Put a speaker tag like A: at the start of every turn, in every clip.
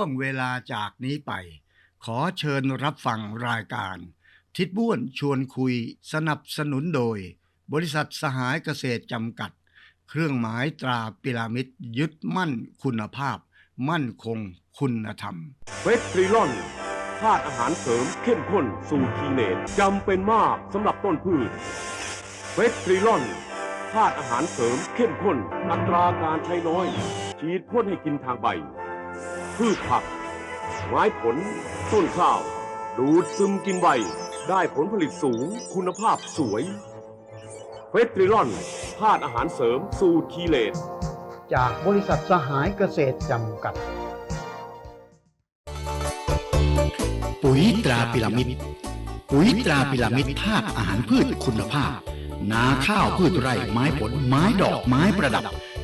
A: วงเวลาจากนี้ไป ขอเชิญรับฟังรายการ ทิดบ้วนชวนคุยสนับสนุนโดย บริษัทสหายเกษตรจำกัด เครื่องหมายตราปิรามิดยึดมั่นคุณภาพ มั่นคงคุณธรรม
B: เวสตรีลอนธาตุอาหารเสริมเข้มข้นสูตรทีเนตจำเป็นมากสำหรับต้นพืชเวสตรีลอนธาตุอาหารเสริมเข้มข้น อัตราการใช้น้อย ฉีดพ่นให้กินทางใบ พืชผักไม้ผล ต้นข้าว ดูดซึมกินใบ ได้ผลผลิตสูงคุณภาพสวยเวสตรีลอนธาตุอาหารเสริมสูตรคีเลต
A: จากบริษัทสหายเกษตรจำกัด
C: ปุ๋ยตราพิรามิดปุ๋ยตราพิรามิดธาตุอาหารพืชคุณภาพ นาข้าวพืชไร่ไม้ผลไม้ดอกไม้ประดับ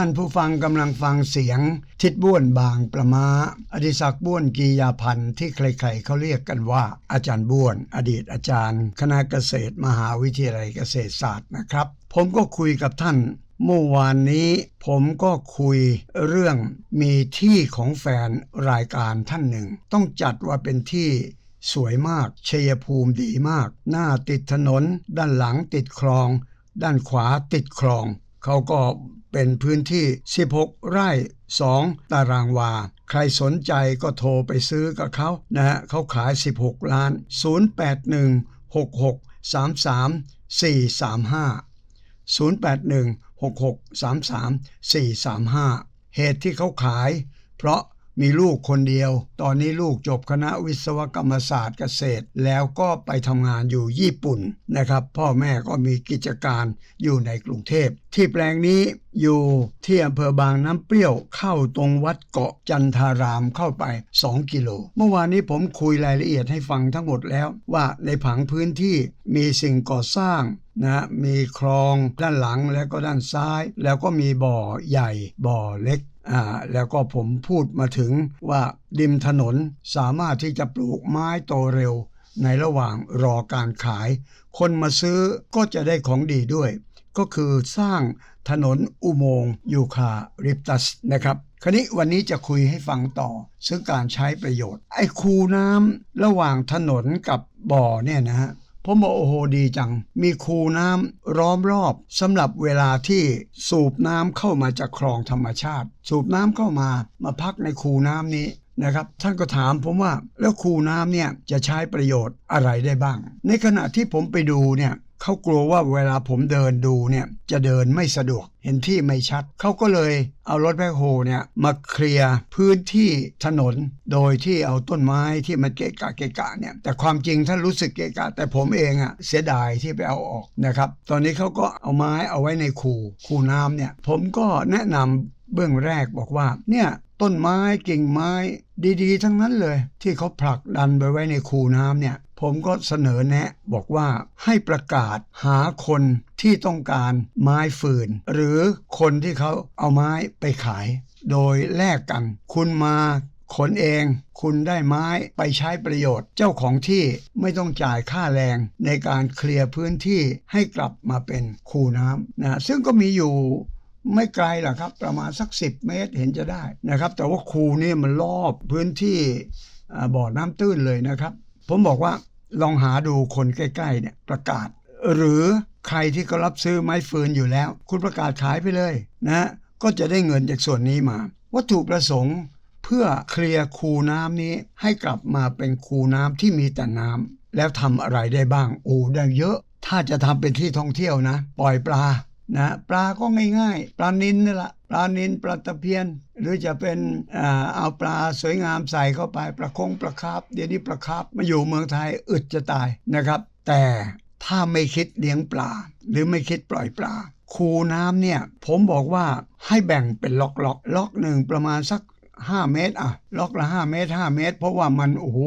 A: ท่านผู้ฟังกำลังฟังเสียง ทิดบ้วนบางประมาอดิศักบ้วนกียาพันธ์ที่ใครๆเขาเรียกกันว่า อาจารย์บ้วน อดีตอาจารย์ คณะเกษตรมหาวิทยาลัยเกษตรศาสตร์นะครับ ผมก็คุยกับท่านเมื่อวานนี้ผมก็คุยเรื่องมีที่ของแฟนรายการท่านหนึ่ง ต้องจัดว่าเป็นที่สวยมากเชยภูมิดีมาก หน้าติดถนน ด้านหลังติดคลอง ด้านขวาติดคลอง เขาก็ เป็นพื้นที่ 16 ไร่ 2 ตารางวา ใครสนใจก็โทรไปซื้อกับเขานะฮะเขาขาย 16 ล้าน 081 66 33 435 081 66 33 435 เหตุที่เขาขาย เพราะ มีลูกคนเดียว ตอนนี้ลูกจบคณะวิศวกรรมศาสตร์เกษตร แล้วก็ไปทำงานอยู่ญี่ปุ่นนะครับ พ่อแม่ก็มีกิจการอยู่ในกรุงเทพ ที่แปลงนี้อยู่ที่อำเภอบางน้ำเปรี้ยวเข้าตรงวัดเกาะจันทารามเข้าไป 2 กิโล เมื่อวานนี้ผมคุยรายละเอียดให้ฟังทั้งหมดแล้ว ว่าในผังพื้นที่มีสิ่งก่อสร้างนะมีคลองด้านหลังและก็ด้านซ้าย แล้วก็มีบ่อใหญ่บ่อเล็ก แล้วก็ผมพูดมาถึงว่าริมถนนสามารถที่จะปลูกไม้โตเร็ว ในระหว่างรอการขาย คนมาซื้อก็จะได้ของดีด้วย ก็คือสร้างถนนอุโมงค์ยูคาริปตัสนะครับคราวนี้วันนี้จะคุยให้ฟังต่อ ซึ่งการใช้ประโยชน์ ไอ้คูน้ำระหว่างถนนกับบ่อเนี่ยนะฮะ ผมบอกโอ้โหดีจัง มีคูน้ำล้อมรอบสำหรับเวลาที่สูบน้ำเข้ามาจากคลองธรรมชาติ สูบน้ำเข้ามามาพักในคูน้ำนี้นะครับท่านก็ถามผมว่าแล้วคูน้ำเนี่ยจะใช้ประโยชน์อะไรได้บ้าง ในขณะที่ผมไปดูเนี่ย เขากลัวว่าเวลาผมเดินดูเนี่ยจะเดินไม่สะดวกเห็นที่ไม่ชัด เขาก็เลยเอารถแบคโฮเนี่ยมาเคลียร์พื้นที่ถนน โดยที่เอาต้นไม้ที่มันเกะกะเกะกะเนี่ยแต่ความจริงท่านรู้สึกเกะกะ แต่ผมเองอะเสียดายที่ไปเอาออกนะครับ ตอนนี้เขาก็เอาไม้เอาไว้ในคูคูน้ำเนี่ยผมก็แนะนำเบื้องแรกบอกว่าเนี่ยต้นไม้กิ่งไม้ดีๆ ทั้งนั้นเลย ที่เขาผลักดันไปไว้ในคูน้ำเนี่ย ผมก็เสนอแนะบอกว่าให้ประกาศหาคนที่ต้องการไม้ฟืน หรือคนที่เขาเอาไม้ไปขาย โดยแลกกัน คุณมาขนเอง คุณได้ไม้ไปใช้ประโยชน์ เจ้าของที่ไม่ต้องจ่ายค่าแรงในการเคลียร์พื้นที่ให้กลับมาเป็นคูน้ำนะซึ่งก็มีอยู่ไม่ไกลหรอกครับ ประมาณสัก 10 เมตรเห็นจะได้นะครับ แต่ว่าคูนี่มันรอบพื้นที่บ่อน้ำตื้นเลยนะครับ ผมบอกว่าลองหาดูคนใกล้ๆเนี่ยประกาศ หรือใครที่เขารับซื้อไม้ฟืนอยู่แล้ว คุณประกาศขายไปเลยนะก็จะได้เงินจากส่วนนี้มา วัตถุประสงค์เพื่อเคลียร์คูน้ำนี้ให้กลับมาเป็นคูน้ำที่มีแต่น้ำแล้วทำอะไรได้บ้างโอ้ได้เยอะ ถ้าจะทำเป็นที่ท่องเที่ยวนะ ปล่อยปลา นะปลาก็ง่ายๆ ปลานินนี่แหละปลานินปลาตะเพียน หรือจะเป็นเอาปลาสวยงามใส่เข้าไปปลาคงปลาคาบเดี๋ยวนี้ปลาคาบมาอยู่เมืองไทยอึดจะตายนะครับ แต่ถ้าไม่คิดเลี้ยงปลา หรือไม่คิดปล่อยปลา คูน้ำเนี่ย ผมบอกว่าให้แบ่งเป็นล็อกล็อกล็อกหนึ่งประมาณสัก 5 เมตรอะล็อกละ 5 เมตร 5 เมตร เพราะว่ามันโอ้โห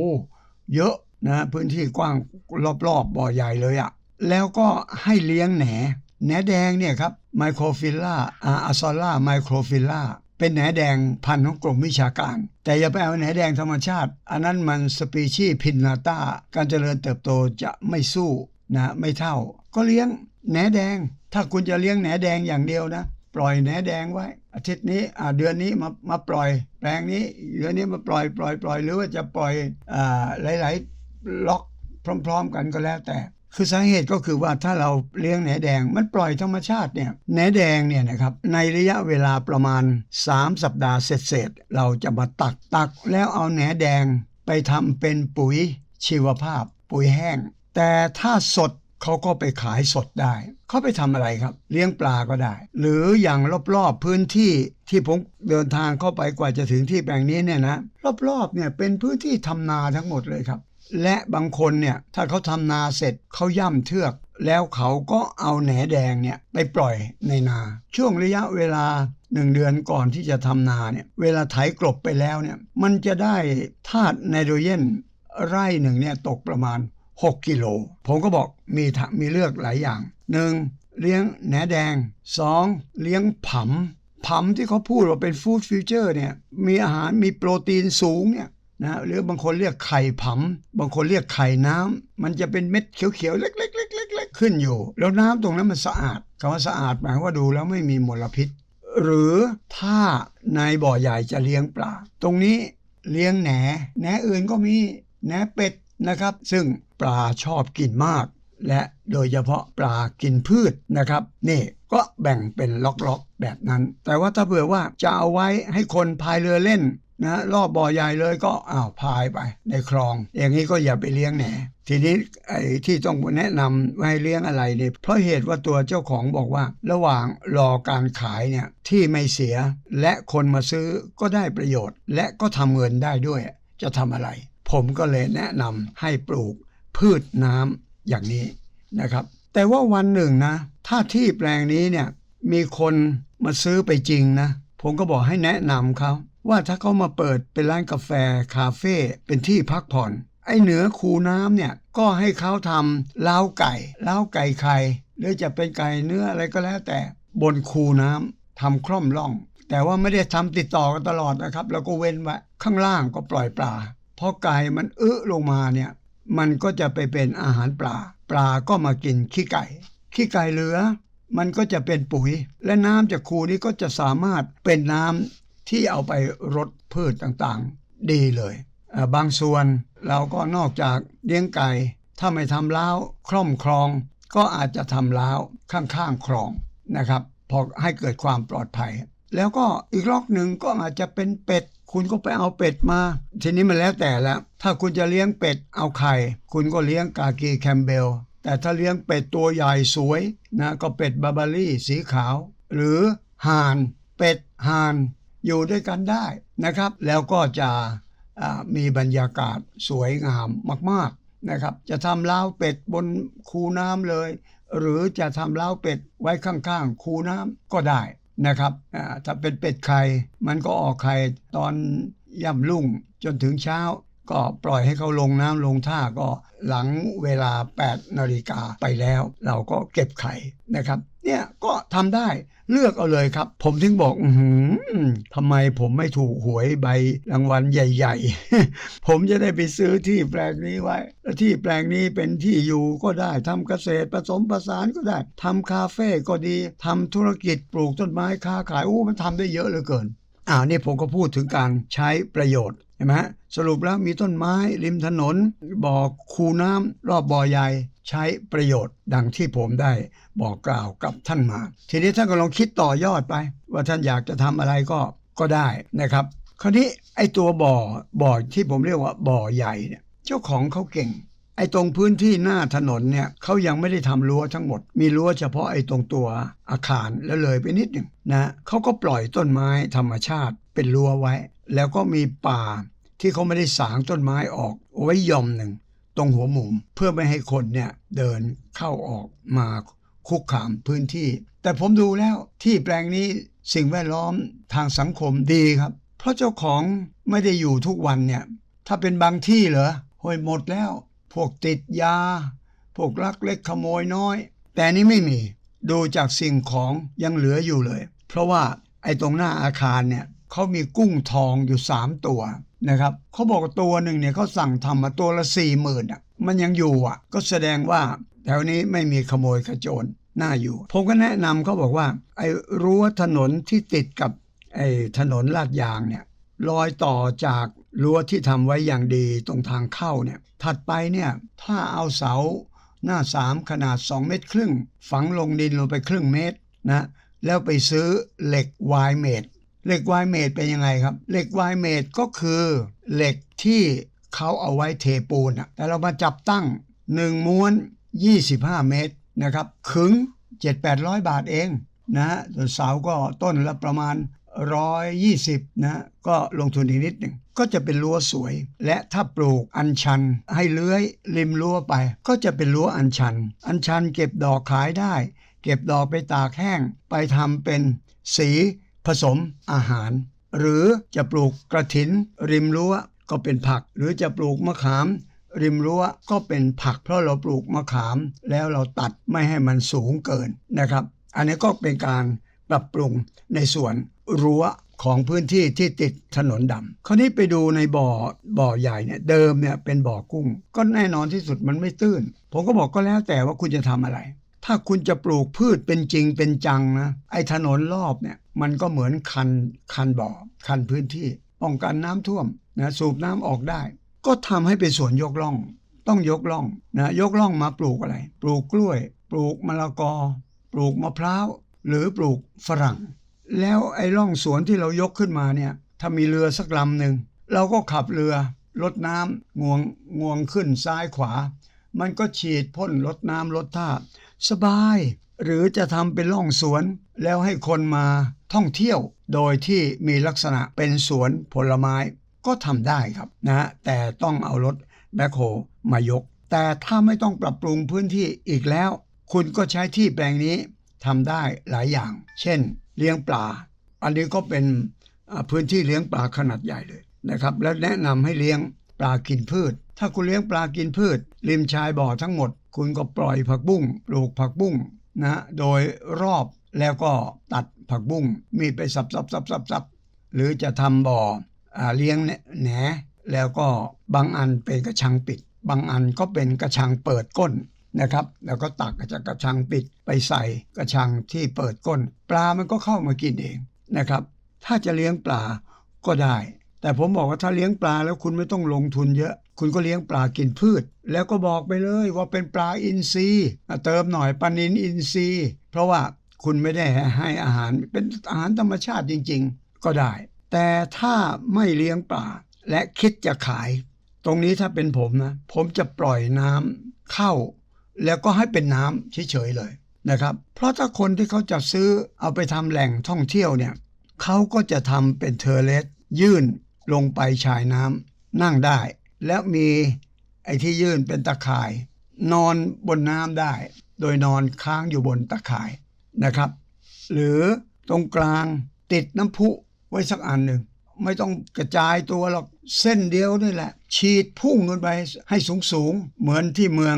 A: เยอะนะพื้นที่กว้างรอบๆบ่อใหญ่เลยอะแล้วก็ให้เลี้ยงแหน แหนแดงเนี่ยครับไมโครฟิลล่าอาอซอล่าไมโครฟิลล่าเป็นแหนแดงพันธุ์ของกรมวิชาการ แต่อย่าไปเอาแหนแดงธรรมชาติ อันนั้นมันสปีชีส์พินนาตาการเจริญเติบโตจะไม่สู้นะไม่เท่า ก็เลี้ยงแหนแดง ถ้าคุณจะเลี้ยงแหนแดงอย่างเดียวนะ ปล่อยแหนแดงไว้ อาทิตย์นี้เดือนนี้มามาปล่อย แปลงนี้เดือนนี้มาปล่อยปล่อยปล่อยหรือว่าจะปล่อยอหลาย ๆ ล็อกพร้อม ๆ กันก็แล้วแต่ คือสาเหตุก็คือว่าถ้าเราเลี้ยงแหนแดงมันปล่อยธรรมชาติเนี่ยแหนแดงเนี่ยนะครับในระยะเวลาประมาณ 3 สัปดาห์เสร็จๆเราจะมาตักตักแล้วเอาแหนแดงไปทำเป็นปุ๋ยชีวภาพ ปุ๋ยแห้ง แต่ถ้าสดเขาก็ไปขายสดได้ เขาไปทำอะไรครับ เลี้ยงปลาก็ได้ หรืออย่างรอบๆพื้นที่ที่ผมเดินทางเข้าไปกว่าจะถึงที่แปลงนี้เนี่ยนะรอบๆเนี่ยเป็นพื้นที่ทำนาทั้งหมดเลยครับ และบางคนเนี่ยถ้าเขาทำนาเสร็จเขาย่ำเทือก แล้วเขาก็เอาแหนแดงเนี่ยไปปล่อยในนา ช่วงระยะเวลาหนึ่งเดือนก่อนที่จะทำนาเนี่ยเวลาไถกลบไปแล้วเนี่ยมันจะได้ธาตุไนโตรเจนไร่หนึ่งเนี่ยตกประมาณ 6 กิโล ผมก็บอกมีมีเลือกหลายอย่าง 1. เลี้ยงแหนแดง 2. เลี้ยงผำผำที่เขาพูดว่าเป็นฟู้ดฟิวเจอร์เนี่ยมีอาหารมีโปรตีนสูงเนี่ย นะหรือบางคนเรียกไข่ผำบางคนเรียกไข่น้ำมันจะเป็นเม็ดเขียวๆเล็กๆๆๆๆขึ้นอยู่ แล้วน้ำตรงนั้นมันสะอาดคำว่าสะอาดหมายว่าดูแล้วไม่มีมลพิษ หรือถ้าในบ่อใหญ่จะเลี้ยงปลาตรงนี้เลี้ยงแหนแหนอื่นก็มีแหนเป็ดนะครับ ซึ่งปลาชอบกินมาก และโดยเฉพาะปลากินพืชนะครับนี่ก็แบ่งเป็นล็อกๆแบบนั้น แต่ว่าถ้าเผื่อว่าจะเอาไว้ให้คนพายเรือเล่น นะรอบบ่อใหญ่เลยก็อ้าวพายไปในคลอง อย่างนี้ก็อย่าไปเลี้ยงแหนทีนี้ไอ้ที่ต้องแนะนำว่าให้เลี้ยงอะไรเนี่ยเพราะเหตุว่าตัวเจ้าของบอกว่า ระหว่างรอการขายเนี่ยที่ไม่เสียและคนมาซื้อก็ได้ประโยชน์ และก็ทำเงินได้ด้วย จะทำอะไร ผมก็เลยแนะนำให้ปลูกพืชน้ำอย่างนี้นะครับ แต่ว่าวันหนึ่งนะ ถ้าที่แปลงนี้เนี่ยมีคนมาซื้อไปจริงนะ ผมก็บอกให้แนะนำเขา ว่าถ้าเขามาเปิดเป็นร้านกาแฟคาเฟ่เป็นที่พักผ่อน ไอ้เหนือคูน้ำเนี่ยก็ให้เขาทำล้าวไก่ล้าวไก่ไข่หรือจะเป็นไก่เนื้ออะไรก็แล้วแต่บนคูน้ำทำคล่อมร่อง แต่ว่าไม่ได้ทำติดต่อกันตลอดนะครับ แล้วก็เว้นไว้ข้างล่างก็ปล่อยปลาพอไก่มันอื้อลงมาเนี่ยมันก็จะไปเป็นอาหารปลา ปลาก็มากินขี้ไก่ ขี้ไก่เหลือ มันก็จะเป็นปุ๋ย และน้ำจากคูนี้ก็จะสามารถเป็นน้ำ ที่เอาไปรดพืชต่างๆ ดีเลย บางส่วนเราก็นอกจากเลี้ยงไก่ ถ้าไม่ทำล้าวคล่อมคลอง ก็อาจจะทำล้าวข้างๆคลองนะครับพอให้เกิดความปลอดภัย แล้วก็อีกล็อกหนึ่งก็อาจจะเป็นเป็ด คุณก็ไปเอาเป็ดมา ทีนี้มันแล้วแต่ล้วถ้าคุณจะเลี้ยงเป็ดเอาไข่ คุณก็เลี้ยงกากีแคมเบล แต่ถ้าเลี้ยงเป็ดตัวใหญ่สวยนะก็เป็ดบาบารี่สีขาว หรือห่าน เป็ดห่าน อยู่ด้วยกันได้นะครับ แล้วก็จะมีบรรยากาศสวยงามมากๆนะครับ จะทำล้าวเป็ดบนคูน้ำเลย หรือจะทำล้าวเป็ดไว้ข้างๆ คูน้ำก็ได้นะครับถ้าเป็นเป็ดไข่มันก็ออกไข่ตอนย่ำรุ่งจนถึงเช้า ก็ปล่อยให้เขาลงน้ำลงท่าก็หลังเวลา 8 นาฬิกาไปแล้ว เราก็เก็บไข่นะครับเนี่ยก็ทำได้เลือกเอาเลยครับ ผมถึงบอกอืทำไมผมไม่ถูกหวยใบรางวัลใหญ่ ๆ ผมจะได้ไปซื้อที่แปลงนี้ไว้ แล้วที่แปลงนี้เป็นที่อยู่ก็ได้ทำเกษตรผสมผสานก็ได้ทำคาเฟ่ก็ดีทำธุรกิจปลูกต้นไม้ค้าขายโอ้มันทำได้เยอะเหลือเกินอ่านี่ผมก็พูดถึงการใช้ประโยชน์ ห็นไหมสรุปแล้วมีต้นไม้ริมถนน บ่อคูน้ำรอบบ่อใหญ่ ใช้ประโยชน์ดังที่ผมได้บอกกล่าวกับท่านมา ทีนี้ท่านก็ลองคิดต่อยอดไป ว่าท่านอยากจะทำอะไรก็ก็ได้นะครับ คราวนี้ไอ้ตัวบ่อบ่อที่ผมเรียกว่าบ่อใหญ่เนี่ยเจ้าของเขาเก่ง ไอ้ตรงพื้นที่หน้าถนนเนี่ยเขายังไม่ได้ทำรั้วทั้งหมด มีรั้วเฉพาะไอ้ตรงตัวอาคารแล้วเลยไปนิดหนึ่งนะเขาก็ปล่อยต้นไม้ธรรมชาติเป็นรั้วไว้ แล้วก็มีป่าที่เขาไม่ได้สางต้นไม้ออกเอาไว้ย่อมหนึ่ง ตรงหัวมุมเพื่อไม่ให้คนเนี่ยเดินเข้าออกมาคุกคามพื้นที่ แต่ผมดูแล้วที่แปลงนี้สิ่งแวดล้อมทางสังคมดีครับ เพราะเจ้าของไม่ได้อยู่ทุกวันเนี่ย ถ้าเป็นบางที่เหรอโหยหมดแล้ว พวกติดยา พวกลักเล็กขโมยน้อย แต่นนี้ไม่มี ดูจากสิ่งของยังเหลืออยู่เลย เพราะว่าไอ้ตรงหน้าอาคารเนี่ย เขามีกุ้งทองอยู่3ตัวนะครับเขาบอกตัวหนึ่งเนี่ยเขาสั่งทำมาตัวละสี่หมื่นอะมันยังอยู่อะ ก็แสดงว่าแถวนี้ไม่มีขโมยขโจรน่าอยู่ ผมก็แนะนำเขาบอกว่า ไอ้รั้วถนนที่ติดกับไอ้ถนนลาดยางเนี่ยรอยต่อจากรั้วที่ทำไว้อย่างดีตรงทางเข้าเนี่ยถัดไปเนี่ยถ้าเอาเสาหน้าสามขนาด 2 เมตรครึ่ง ฝังลงดินลงไปครึ่งเมตรนะแล้วไปซื้อเหล็กวายเมตร เหล็กวายเมตรเป็นยังไงครับ เหล็กวายเมตรก็คือเหล็กที่เขาเอาไว้เทปูนอะแต่เรามาจับตั้ง 1 ม้วน 25 เมตรนะครับขึง 7-800 บาทเองนะส่วนเสาก็ต้นละประมาณ 120 นะ ก็ลงทุนอีกนิดหนึ่งก็จะเป็นรั้วสวย และถ้าปลูกอัญชัน ให้เลื้อยริมรั้วไป ก็จะเป็นรั้วอัญชัน อัญชันเก็บดอกขายได้ เก็บดอกไปตากแห้ง ไปทำเป็นสี ผสมอาหาร หรือจะปลูกกระถิน ริมรั้วก็เป็นผัก หรือจะปลูกมะขาม ริมรั้วก็เป็นผัก เพราะเราปลูกมะขาม แล้วเราตัดไม่ให้มันสูงเกินนะครับ อันนี้ก็เป็นการปรับปรุงในส่วนรั้วของพื้นที่ที่ติดถนนดำคราวนี้ไปดูในบ่อบ่อใหญ่เนี่ยเดิมเนี่ยเป็นบ่อกุ้ง ก็แน่นอนที่สุดมันไม่ตื้น ผมก็บอกก็แล้วแต่ว่าคุณจะทำอะไร ถ้าคุณจะปลูกพืชเป็นจริงเป็นจังนะ ไอ้ถนนรอบเนี่ย มันก็เหมือนคันคันบ่อ คันพื้นที่ป้องกันน้ำท่วมนะสูบน้ำออกได้ ก็ทำให้เป็นสวนยกล่อง ต้องยกล่องนะยกล่องมาปลูกอะไร ปลูกกล้วย ปลูกมะละกอ ปลูกมะพร้าว หรือปลูกฝรั่ง แล้วไอ้ร่องสวนที่เรายกขึ้นมาเนี่ยถ้ามีเรือสักลำหนึ่งเราก็ขับเรือลดน้ำงวงงวงขึ้นซ้ายขวา มันก็ฉีดพ่นลดน้ำลดท่า สบาย หรือจะทำเป็นร่องสวน แล้วให้คนมาท่องเที่ยว โดยที่มีลักษณะเป็นสวนผลไม้ก็ทำได้ครับนะแต่ต้องเอารถแบคโฮมายก แต่ถ้าไม่ต้องปรับปรุงพื้นที่อีกแล้ว คุณก็ใช้ที่แปลงนี้ทำได้หลายอย่าง เช่น เลี้ยงปลา อันนี้ก็เป็นพื้นที่เลี้ยงปลาขนาดใหญ่เลยนะครับ และแนะนำให้เลี้ยงปลากินพืช ถ้าคุณเลี้ยงปลากินพืช ริมชายบ่อทั้งหมด คุณก็ปล่อยผักบุ้งปลูกผักบุ้งนะโดยรอบแล้วก็ตัดผักบุ้งมีดไปสับสับสับสับสับหรือจะทำบ่ออเลี้ยงแหนแล้วก็บางอันเป็นกระชังปิด บางอันก็เป็นกระชังเปิดก้นนะครับ แล้วก็ตักจากกระชังปิดไปใส่กระชังที่เปิดก้น ปลามันก็เข้ามากินเองนะครับ ถ้าจะเลี้ยงปลาก็ได้ แต่ผมบอกว่าถ้าเลี้ยงปลาแล้วคุณไม่ต้องลงทุนเยอะ คุณก็เลี้ยงปลากินพืช แล้วก็บอกไปเลยว่าเป็นปลาอินทรีย์เติมหน่อยปลานินอินทรีย์ เพราะว่าคุณไม่ได้ให้อาหารเป็นอาหารธรรมชาติจริง ๆ ก็ได้ แต่ถ้าไม่เลี้ยงปลาและคิดจะขาย ตรงนี้ถ้าเป็นผมนะ ผมจะปล่อยน้ำเข้า แล้วก็ให้เป็นน้ำเฉยๆเลยนะครับ เพราะถ้าคนที่เขาจะซื้อเอาไปทำแหล่งท่องเที่ยวเนี่ยเขาก็จะทำเป็นเทอร์เลสยื่น ลงไปชายน้ำนั่งได้ แล้วมีไอ้ที่ยื่นเป็นตะข่าย นอนบนน้ำได้ โดยนอนค้างอยู่บนตะข่ายนะครับ หรือตรงกลางติดน้ำพุไว้สักอันหนึ่ง ไม่ต้องกระจายตัวหรอกเส้นเดียวนี่แหละ ฉีดพุ่งขึ้นไปให้สูงสูงๆเหมือนที่เมือง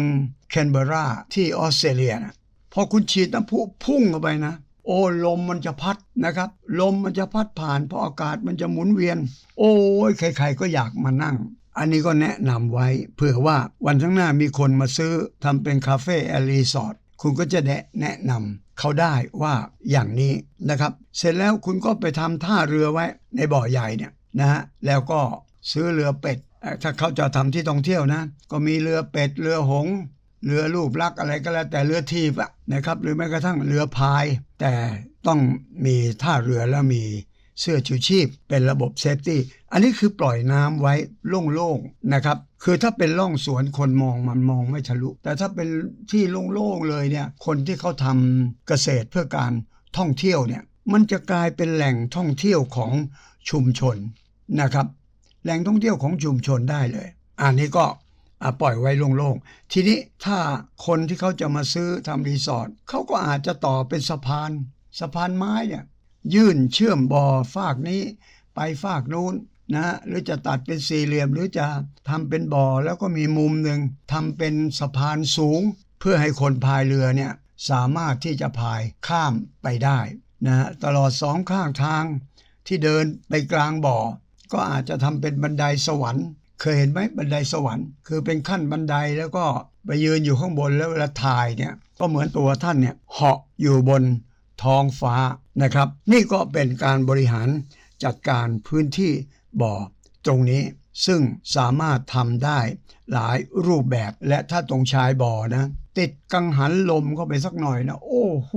A: แคนเบอร์ราที่ออสเตรเลียนะพอคุณฉีดน้ำพุพุ่งเข้าไปนะ โอ้ลมมันจะพัดนะครับ ลมมันจะพัดผ่านเพราะอากาศมันจะหมุนเวียน โอ้ยใครๆก็อยากมานั่ง อันนี้ก็แนะนำไว้ เผื่อว่าวันข้างหน้ามีคนมาซื้อทำเป็นคาเฟ่แอลรีสอร์ทคุณก็จะแนะแนะนำเขาได้ว่าอย่างนี้นะครับ เสร็จแล้วคุณก็ไปทำท่าเรือไว้ในบ่อใหญ่เนี่ยนะฮะแล้วก็ซื้อเรือเป็ดถ้าเขาจะทำที่ท่องเที่ยวนะ ก็มีเรือเป็ดเรือหง เรือรูปลักษ์อะไรก็แล้ว แต่เรือทีบอะนะครับ หรือแม้กระทั่งเรือพาย แต่ต้องมีท่าเรือแล้วมีเสื้อชูชีพ เป็นระบบเซฟตี้อันนี้คือปล่อยน้ำไว้โล่งๆนะครับ คือถ้าเป็นร่องสวนคนมองมันมองไม่ทะลุ แต่ถ้าเป็นที่โล่งๆเลยเนี่ยคนที่เขาทำเกษตรเพื่อการท่องเที่ยวเนี่ยมันจะกลายเป็นแหล่งท่องเที่ยวของชุมชนนะครับ แหล่งท่องเที่ยวของชุมชนได้เลย อันนี้ก็ ปล่อยไว้โล่งๆ ทีนี้ถ้าคนที่เขาจะมาซื้อทำรีสอร์ทเขาก็อาจจะต่อเป็นสะพานสะพานไม้เนี่ยยื่นเชื่อมบ่อฝากนี้ไปฝากนู้นนะหรือจะตัดเป็นสี่เหลี่ยมหรือจะทำเป็นบ่อแล้วก็มีมุมหนึ่งทำเป็นสะพานสูง เพื่อให้คนพายเรือเนี่ยสามารถที่จะพายข้ามไปได้นะตลอดสองข้างทางที่เดินไปกลางบ่อ ก็อาจจะทำเป็นบันไดสวรรค์ เคยเห็นไหมบันไดสวรรค์คือเป็นขั้นบันไดแล้วก็ไปยืนอยู่ข้างบนแล้วเวลาถ่ายเนี่ยก็เหมือนตัวท่านเนี่ยเหาะอยู่บนท้องฟ้านะครับ นี่ก็เป็นการบริหารจัดการพื้นที่บ่อตรงนี้ ซึ่งสามารถทำได้หลายรูปแบบและถ้าตรงชายบ่อนะติดกังหันลมเข้าไปสักหน่อยนะ โอ้โห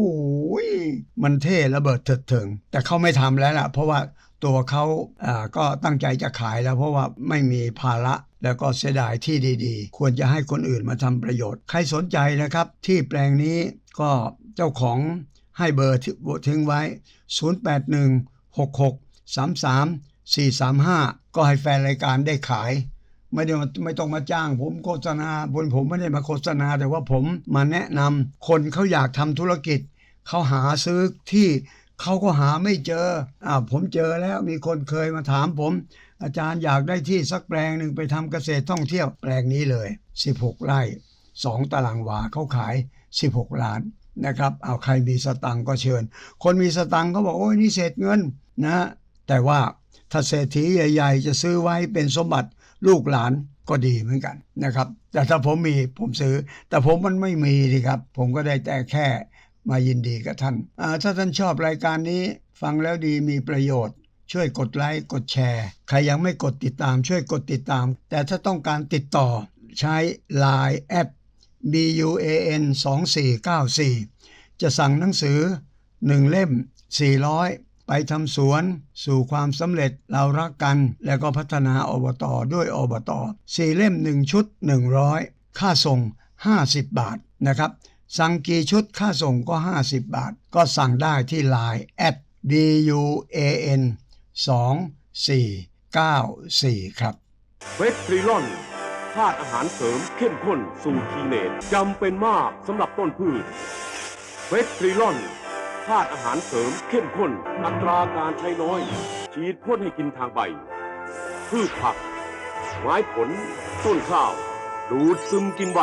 A: มันเท่ระเบิดเถิดเถิง แต่เขาไม่ทำแล้วล่ะ เพราะว่า ตัวเขาก็ตั้งใจจะขายแล้วเพราะว่าไม่มีภาระแล้วก็เสียดายที่ดีๆ ควรจะให้คนอื่นมาทำประโยชน์ ใครสนใจนะครับ ที่แปลงนี้ก็เจ้าของให้เบอร์ที่ทิ้งไว้ 0816633435 ก็ให้แฟนรายการได้ขาย ไม่ได้ไม่ต้องมาจ้าง ผมโฆษณาผมผมไม่ได้มาโฆษณา แต่ว่าผมมาแนะนำคนเขาอยากทำธุรกิจ เขาหาซื้อที่ เขาก็หาไม่เจออ่าผมเจอแล้วมีคนเคยมาถามผม อาจารย์อยากได้ที่สักแปลงหนึ่งไปทำเกษตรท่องเที่ยวแปลงนี้เลย 16 ไร่2ตารางวาเขาขาย 16 ล้านนะครับ เอาใครมีสตังค์ก็เชิญ คนมีสตังค์เขาบอกโอ้ยนี่เศษเงินนะ แต่ว่าถ้าเศรษฐีใหญ่ ๆ จะซื้อไว้เป็นสมบัติลูกหลานก็ดีเหมือนกันนะครับ แต่ถ้าผมมีผมซื้อ แต่ผมมันไม่มีดีครับ ผมก็ได้แต่แค่ มายินดีกับท่าน ถ้าท่านชอบรายการนี้ ฟังแล้วดีมีประโยชน์ ช่วยกดไลค์กดแชร์ ใครยังไม่กดติดตาม ช่วยกดติดตาม แต่ถ้าต้องการติดต่อใช้ Line แอด BUAN 2494 จะสั่งหนังสือ 1 เล่ม 400 ไปทำสวน สู่ความสำเร็จเรารักกัน แล้วก็พัฒนาอบตด้วยอบต4เล่ม 1 ชุด 100 ค่าส่ง 50 บาทนะครับ สั่งกี่ชุดค่าส่งก็ 50 บาท ก็สั่งได้ที่ Line แอด BUAN 2494 ครับ
B: เวสทริลอนธาตุอาหารเสริมเข้มข้นสูตรทีเนตจำเป็นมากสำหรับต้นพืชเวสทริลอนธาตุอาหารเสริมเข้มข้น อัตราการใช้น้อย ฉีดพ่นให้กินทางใบ พืชผัก ไม้ผล ต้นข้าว ดูดซึมกินใบ